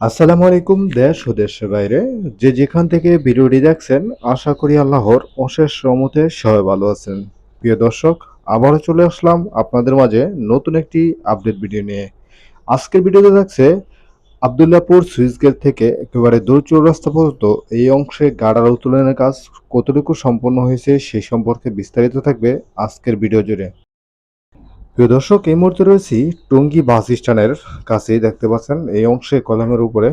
আসসালামু আলাইকুম, দেশ ও দেশের বাইরে। যে যেখান থেকে ভিডিওটি দেখছেন, আশা করি আল্লাহর অশেষ রহমতে সবাই ভালো আছেন। প্রিয় দর্শক, আবারও চলে আসলাম আপনাদের মাঝে নতুন একটি আপডেট ভিডিও নিয়ে। আজকের ভিডিওতে থাকছে আবদুল্লাপুর সুইচ গেট থেকে একেবারে দূর চৌরাস্তা পর্যন্ত এই অংশে গাড়ার উত্তোলনের কাজ কতটুকু সম্পন্ন হয়েছে সেই সম্পর্কে বিস্তারিত থাকবে আজকের ভিডিও জুড়ে। প্রিয় দর্শক, এই মুহূর্তে রয়েছি টঙ্গী বাস স্ট্যান্ডের কাছেই, দেখতে পাচ্ছেন, এই অংশে কলমের উপরে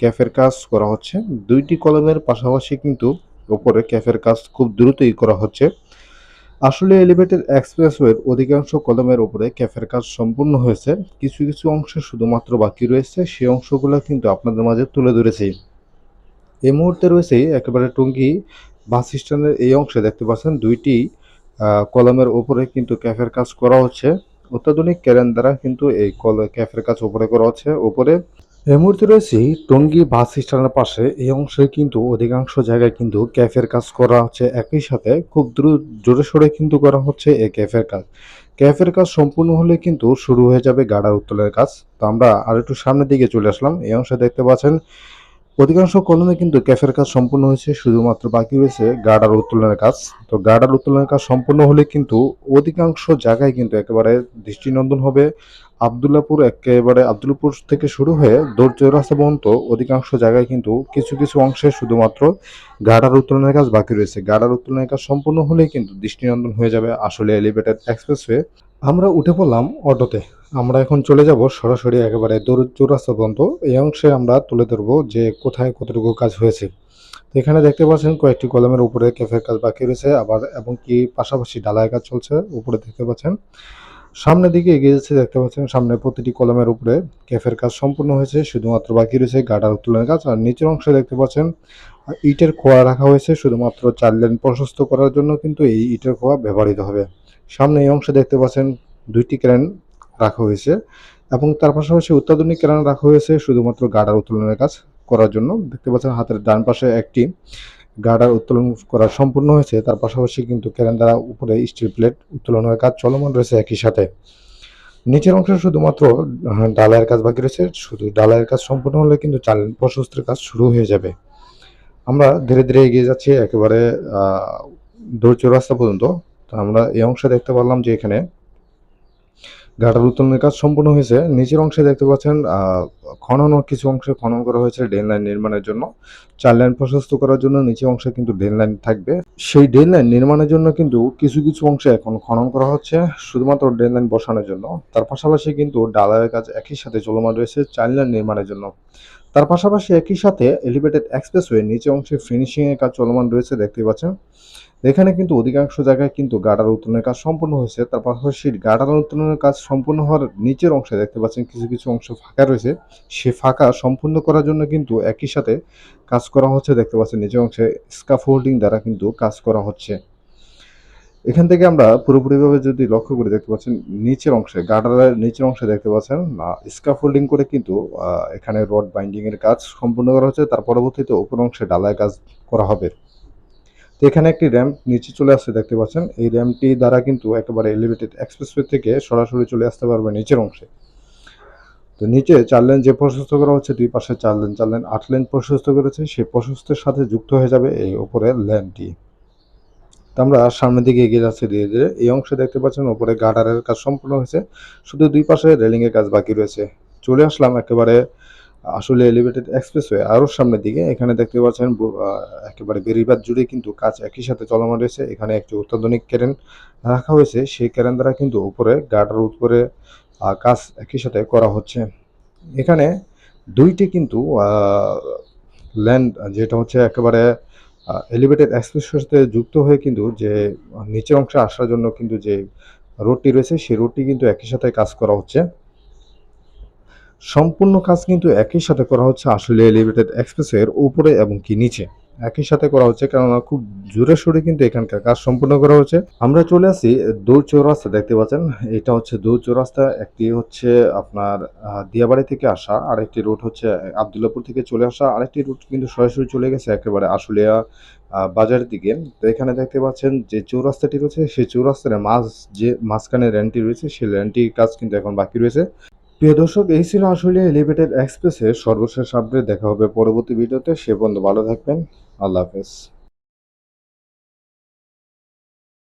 ক্যাফের কাজ করা হচ্ছে। দুইটি কলমের পাশাপাশি কিন্তু উপরে ক্যাফের কাজ খুব দ্রুতই করা হচ্ছে। আসলে এলিভেটেড এক্সপ্রেসওয়ের অধিকাংশ কলমের উপরে ক্যাফের কাজ সম্পূর্ণ হয়েছে। কিছু কিছু অংশে শুধুমাত্র বাকি রয়েছে, সেই অংশগুলো কিন্তু আপনাদের মাঝে তুলে ধরেছি। এই মুহূর্তে রয়েছে একেবারে টঙ্গী বাস স্ট্যান্ডের এই অংশে, দেখতে পাচ্ছেন, দুইটি কলমের উপরে কিন্তু ক্যাফের কাজ করা হচ্ছে। অত্যাধুনিক ক্যারেন দ্বারা কিন্তু এই কল, ক্যাফের কাজ উপরে করা হচ্ছে। উপরে এই মুহূর্তে রয়েছি টঙ্গী বাস স্ট্যান্ডের পাশে। এই অংশে কিন্তু অধিকাংশ জায়গায় কিন্তু ক্যাফের কাজ করা হচ্ছে। একই সাথে খুব দ্রুত জোরে সোরে কিন্তু করা হচ্ছে এই ক্যাফের কাজ। ক্যাফের কাজ সম্পূর্ণ হলে কিন্তু শুরু হয়ে যাবে গাড়া উত্তোলনের কাজ। তো আমরা আর একটু সামনের দিকে চলে আসলাম। এই অংশে দেখতে পাচ্ছেন অধিকাংশ কলমে কিন্তু ক্যাফের কাজ সম্পূর্ণ হয়েছে, শুধুমাত্র বাকি রয়েছে গার্ডার উত্তোলনের কাজ। তো গার্ডার উত্তোলনের কাজ সম্পূর্ণ হলে কিন্তু অধিকাংশ জায়গায় কিন্তু একেবারে দৃষ্টিনন্দন হবে। আবদুল্লাপুর একেবারে আবদুল্লাপুর থেকে শুরু হয়ে দৌড় চৌরাস্তা পর্যন্ত অধিকাংশ জায়গায় কিন্তু কিছু কিছু অংশে শুধুমাত্র গার্ডার উত্তোলনের কাজ বাকি রয়েছে। গার্ডার উত্তোলনের কাজ সম্পূর্ণ হলেই কিন্তু দৃষ্টিনন্দন হয়ে যাবে আসলে এলিভেটেড এক্সপ্রেসওয়ে। আমরা উঠে পড়লাম অটোতে। আমরা এখন চলে যাব সরাসরি একেবারে চৌরাস্তা পর্যন্ত। এই অংশে আমরা তুলে ধরবো যে কোথায় কতটুকু কাজ হয়েছে। এখানে দেখতে পাচ্ছেন কয়েকটি কলমের উপরে ক্যাফের কাজ বাকি রয়েছে, আবার এবং কি পাশাপাশি ডালায় কাজ চলছে উপরে দেখতে পাচ্ছেন। সামনের দিকে এগিয়ে যাচ্ছে দেখতে পাচ্ছেন, সামনে প্রতিটি কলমের উপরে ক্যাফের কাজ সম্পূর্ণ হয়েছে, শুধুমাত্র বাকি রয়েছে গাডার উত্তোলনের কাজ, আর নিচের অংশে দেখতে পাচ্ছেন, ইটের খোয়া রাখা হয়েছে, শুধুমাত্র চার লেন প্রশস্ত করার জন্য কিন্তু এই ইটের খোয়া ব্যবহৃত হবে। সামনে এই অংশে দেখতে পাচ্ছেন দুইটি ক্রেন রাখা হয়েছে এবং তার পাশাপাশি অত্যাধুনিক ক্রেন রাখা হয়েছে শুধুমাত্র গার্ডার উত্তোলনের কাজ করার জন্য। দেখতে পাচ্ছেন হাতের ডান পাশে একটি গার্ডার উত্তোলন করা সম্পূর্ণ হয়েছে। তার পাশাপাশি কিন্তু ক্রেন দ্বারা উপরে স্টিল প্লেট উত্তোলনের কাজ চলমান রয়েছে একই সাথে। নিচের অংশে শুধুমাত্র আহ, ডালাইয়ের কাজ বাকি রয়েছে। শুধু ডালাইয়ের কাজ সম্পূর্ণ হলে কিন্তু চাল প্রশস্তের কাজ শুরু হয়ে যাবে। আমরা ধীরে ধীরে এগিয়ে যাচ্ছি একেবারে দৌড় চৌরাস্তা পর্যন্ত। তো আমরা এই অংশে দেখতে পারলাম যে এখানে গাটার উত্তোলনের কাজ সম্পূর্ণ হয়েছে। নিচের অংশে দেখতে পাচ্ছেন আহ, খনন ও কিছু অংশে খনন করা হয়েছে ড্রেন লাইন নির্মাণের জন্য। চার লাইন প্রশস্ত করার জন্য নিচে অংশে কিন্তু ড্রেন লাইন থাকবে। সেই ড্রেন লাইন নির্মাণের জন্য কিন্তু কিছু কিছু অংশে এখন খনন করা হচ্ছে শুধুমাত্র ড্রেন লাইন বসানোর জন্য। তার পাশাপাশি কিন্তু ডালারের কাজ একই সাথে চলমান রয়েছে চার লাইন নির্মাণের জন্য। তার পাশাপাশি একই সাথে এলিভেটেড এক্সপ্রেসওয়ে নিচে অংশে ফিনিশিং এর কাজ চলমান রয়েছে দেখতে পাচ্ছেন। এখানে কিন্তু অধিকাংশ জায়গায় কিন্তু গার্ডার উত্তোলনের কাজ সম্পূর্ণ হয়েছে। তার পাশাপাশি গার্ডার উত্তোলনের কাজ সম্পূর্ণ হওয়ার নিচের অংশে দেখতে পাচ্ছেন কিছু কিছু অংশ ফাঁকা রয়েছে। সে ফাঁকা সম্পূর্ণ করার জন্য কিন্তু একই সাথে কাজ করা হচ্ছে দেখতে পাচ্ছেন নিচের অংশে স্কাফোল্ডিং দ্বারা কিন্তু কাজ করা হচ্ছে। এখান থেকে আমরা পুরোপুরিভাবে যদি লক্ষ্য করে দেখতে পাচ্ছেন নিচের অংশে গার্ডারের নিচের অংশে দেখতে পাচ্ছেন স্কাফোল্ডিং করে কিন্তু এখানে রড বাইন্ডিংয়ের কাজ সম্পূর্ণ করা হচ্ছে। তার পরবর্তীতে উপর অংশে ডালায় কাজ করা হবে। তো এখানে একটি র্যাম্প নিচে চলে আসছে, দেখতে পাচ্ছেন। এই র্যাম্পটি দ্বারা কিন্তু একেবারে এলিভেটেড এক্সপ্রেসওয়ে থেকে সরাসরি চলে আসতে পারবে নিচের অংশে। তো নিচে চার লেন যে প্রশস্ত করা হচ্ছে, দুই পাশে চার লেন চার লেন আট লেন প্রশস্ত করেছে সেই প্রশস্তের সাথে যুক্ত হয়ে যাবে এই উপরের লেনটি তো আমরা সামনের দিকে এগিয়ে যাচ্ছি ধীরে ধীরে। এই অংশে দেখতে পাচ্ছেন ওপরে গার্ডারের কাজ সম্পূর্ণ হয়েছে। শুধু দুই পাশে রেলিং এর কাজ বাকি রয়েছে। চলে আসলাম একেবারে আসলে এলিভেটেড এক্সপ্রেসওয়ে আরও সামনের দিকে, এখানে দেখতে পাচ্ছেন একেবারে বেরিবাদ জুড়ে কিন্তু কাজ একই সাথে চলমান রয়েছে। এখানে একটি অত্যাধুনিক ক্যারেন রাখা হয়েছে। সেই ক্যারেন দ্বারা কিন্তু উপরে গার্ডার উপরে কাজ একই সাথে করা হচ্ছে। এখানে দুইটি কিন্তু ল্যান্ড যেটা হচ্ছে একেবারে এলিভেটেড এক্সপ্রেসের সাথে যুক্ত হয়ে কিন্তু যে নিচের অংশে আসার জন্য কিন্তু যে রোডটি রয়েছে, সেই রোডটি কিন্তু একই সাথে কাজ করা হচ্ছে। সম্পূর্ণ কাজ কিন্তু একই সাথে করা হচ্ছে আসলে এলিভেটেড এক্সপ্রেসের উপরে এবং কি নিচে। একই সাথে করা হচ্ছে কেননা খুব জোরে সোরে কিন্তু এখানকার কাজ সম্পূর্ণ করা হচ্ছে। আমরা চলে আসি দৌড় চৌরাস্তা দেখতে পাচ্ছেন? এটা হচ্ছে দৌড় চৌরাস্তা একটি হচ্ছে আপনার দিয়াবাড়ি থেকে আসা, আরেকটি রুট হচ্ছে আবদুল্লাপুর থেকে চলে আসা, আরেকটি রুট কিন্তু সরাসরি চলে গেছে একেবারে আশুলিয়া বাজারের দিকে। তো এখানে দেখতে পাচ্ছেন যে চৌরাস্তাটি রয়েছে, সেই চৌরাস্তার মাঝ যে, মাঝখানে র্যানটি রয়েছে, সেই র্যানটির কাজ কিন্তু এখন বাকি রয়েছে। প্রিয় দর্শক, এই ছিল আসলে এলিভেটেড এক্সপ্রেসের সর্বশেষ আপডেট দেখা হবে পরবর্তী ভিডিওতে। সে পর্যন্ত ভালো থাকবেন। আল্লাহ হাফেজ।